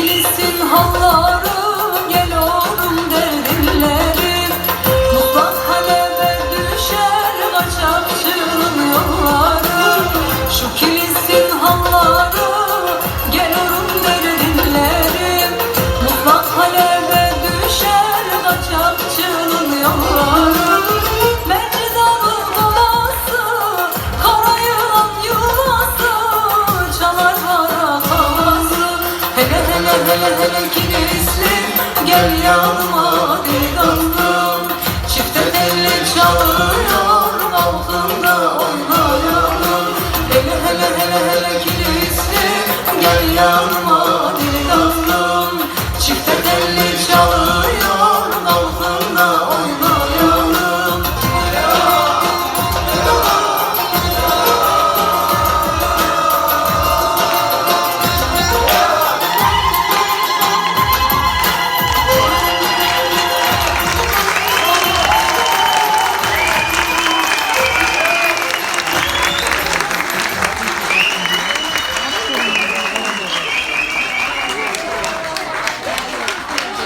Delisin halka Yaraladım ikinizli Gel yanıma delikanlım Çifte telli çalıyor Altında oynayalım Hele hele hele hele kilitli Gel yanıma.